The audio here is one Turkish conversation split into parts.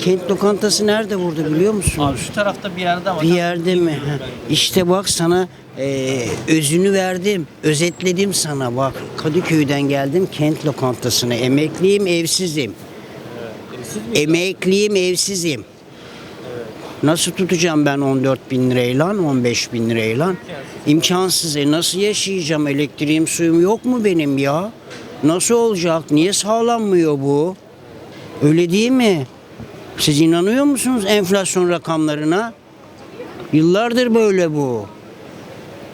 Kent lokantası nerede burada biliyor musun? Abi şu tarafta bir yerde ama. Bir yerde mi? Ha, İşte bak sana e, özünü verdim, özetledim sana bak. Kadıköy'den geldim kent lokantasına. Emekliyim, evsizim. Emekliyim, evsizim. Nasıl tutacağım ben 14 bin lirayla, 15 bin lirayla? İmkansız. E nasıl yaşayacağım? Elektriğim, suyum yok mu benim ya? Nasıl olacak? Niye sağlanmıyor bu? Öyle değil mi? Siz inanıyor musunuz enflasyon rakamlarına? Yıllardır böyle bu.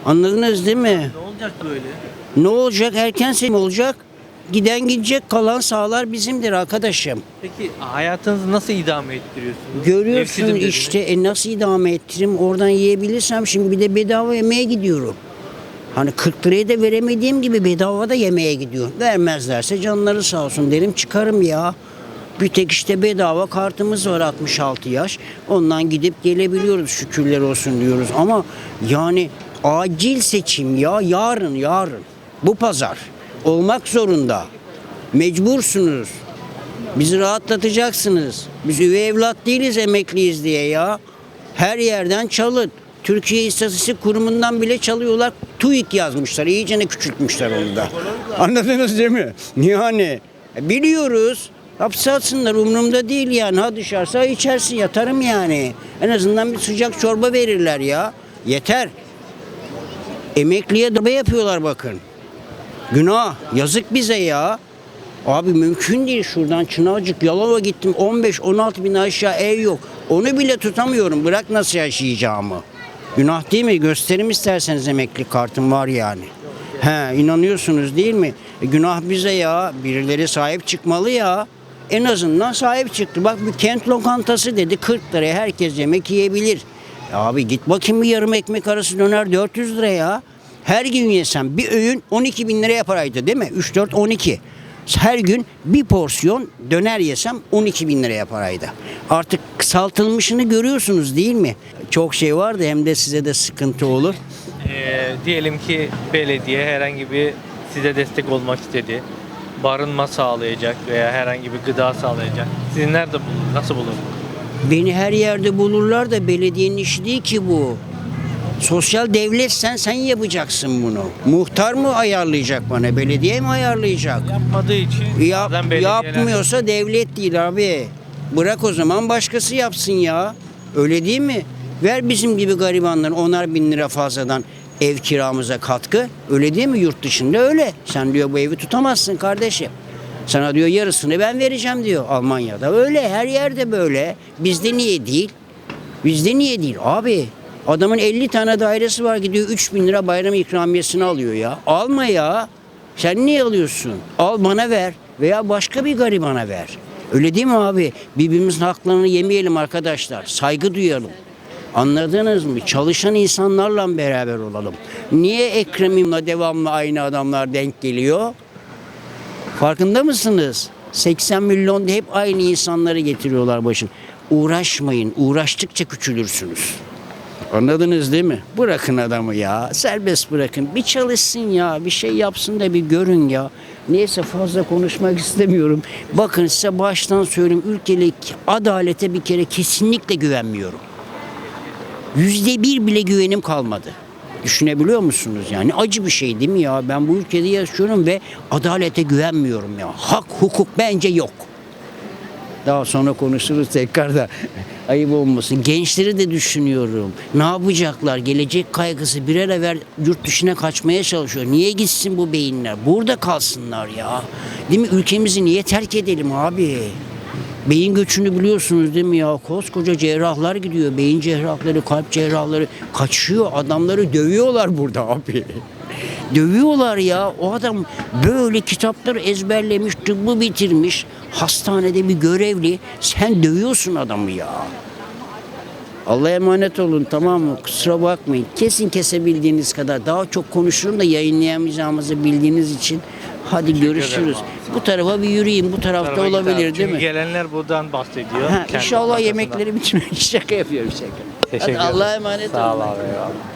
Anladınız değil mi? Ne olacak böyle? Ne olacak? Erken seçim olacak. Giden gidecek, kalan sağlar bizimdir arkadaşım. Peki hayatınızı nasıl idame ettiriyorsunuz? Görüyorsun Evsizim işte e nasıl idame ettireyim oradan yiyebilirsem şimdi bir de bedava yemeğe gidiyorum. Hani 40 lirayı da veremediğim gibi bedava da yemeğe gidiyorum. Vermezlerse canları sağ olsun derim çıkarım ya. Bir tek işte bedava kartımız var 66 yaş. Ondan gidip gelebiliyoruz şükürler olsun diyoruz. Ama yani acil seçim ya yarın yarın. Bu pazar. Olmak zorunda. Mecbursunuz. Bizi rahatlatacaksınız. Biz üvey evlat değiliz emekliyiz diye ya. Her yerden çalın. Türkiye İstatistik Kurumu'ndan bile çalıyorlar. TÜİK yazmışlar. İyicene küçültmüşler onu da. Anladınız değil mi? Yani biliyoruz. Hapse atsınlar umurumda değil yani. Ha dışarısa içersin yatarım yani. En azından bir sıcak çorba verirler ya. Yeter. Emekliye darbe yapıyorlar bakın. Günah. Yazık bize ya. Abi mümkün değil şuradan Çınarcık Yalova gittim 15-16 bin aşağı ev yok. Onu bile tutamıyorum bırak nasıl yaşayacağımı. Günah değil mi? Gösterim isterseniz emekli kartım var yani. He inanıyorsunuz değil mi? E, günah bize ya. Birileri sahip çıkmalı ya. En azından sahip çıktı. Bak bir kent lokantası dedi 40 liraya herkes yemek yiyebilir. Ya abi git bakayım bir yarım ekmek arası döner 400 lira ya. Her gün yesem bir öğün 12 bin liraya paraydı değil mi? 3, 4, 12. Her gün bir porsiyon döner yesem 12 bin liraya paraydı. Artık kısaltılmışını görüyorsunuz değil mi? Çok şey vardı hem de size de sıkıntı olur. Ee, diyelim ki belediye herhangi bir size destek olmak istedi. Barınma sağlayacak veya herhangi bir gıda sağlayacak. Sizi nerede bulur? Nasıl bulur? Beni her yerde bulurlar da belediyenin işi değil ki bu. Sosyal devletsen sen yapacaksın bunu. Muhtar mı ayarlayacak bana? Belediye mi ayarlayacak? Yapmadığı için Yap, bazen belediyeler- yapmıyorsa devlet değil abi. Bırak o zaman başkası yapsın ya. Öyle değil mi? Ver bizim gibi garibanların onar bin lira fazladan ev kiramıza katkı. Öyle değil mi yurt dışında öyle. Sen diyor bu evi tutamazsın kardeşim. Sana diyor yarısını ben vereceğim diyor Almanya'da. Öyle her yerde böyle. Bizde niye değil? Bizde niye değil abi? Adamın 50 tane dairesi var gidiyor 3 bin lira bayram ikramiyesini alıyor ya. Alma ya. Sen niye alıyorsun? Al bana ver veya başka bir garibana ver. Öyle değil mi abi? Birbirimizin haklarını yemeyelim arkadaşlar. Saygı duyalım. Anladınız mı? Çalışan insanlarla beraber olalım. Niye Ekrem İmamoğlu'na devamlı aynı adamlar denk geliyor? Farkında mısınız? 80 milyon hep aynı insanları getiriyorlar başın. Uğraşmayın. Uğraştıkça küçülürsünüz. Anladınız değil mi? Bırakın adamı ya. Serbest bırakın. Bir çalışsın ya. Bir şey yapsın da bir görün ya. Neyse fazla konuşmak istemiyorum. Bakın size baştan söyleyeyim. Ülkelik adalete bir kere kesinlikle güvenmiyorum. Yüzde bir bile güvenim kalmadı. Düşünebiliyor musunuz yani? Acı bir şey değil mi ya? Ben bu ülkede yaşıyorum ve adalete güvenmiyorum ya. Hak, hukuk bence yok. Daha sonra konuşuruz tekrar da ayıp olmasın. Gençleri de düşünüyorum. Ne yapacaklar? Gelecek kaygısı birer evvel yurt dışına kaçmaya çalışıyor. Niye gitsin bu beyinler? Burada kalsınlar ya. Değil mi? Ülkemizi niye terk edelim abi? Beyin göçünü biliyorsunuz değil mi ya? Koskoca cerrahlar gidiyor. Beyin cerrahları, kalp cerrahları kaçıyor. Adamları dövüyorlar burada abi. Dövüyorlar ya. O adam böyle kitapları ezberlemiş, tıbbı bitirmiş. Hastanede bir görevli. Sen dövüyorsun adamı ya. Allah'a emanet olun tamam mı? Kusura bakmayın. Kesin kesebildiğiniz kadar. Daha çok konuşurum da yayınlayamayacağımızı bildiğiniz için. Hadi görüşürüz. Bu tarafa bir yürüyeyim. Bu tarafta Tarafa git abi. olabilir değil Çünkü mi? gelenler buradan bahsediyor. Ha, Kendi inşallah lokantasından. yemekleri bitmiyor. şaka yapıyorum şaka. Teşekkür Hadi ederim. Allah'a emanet Sağ ol olun. abi. eyvallah.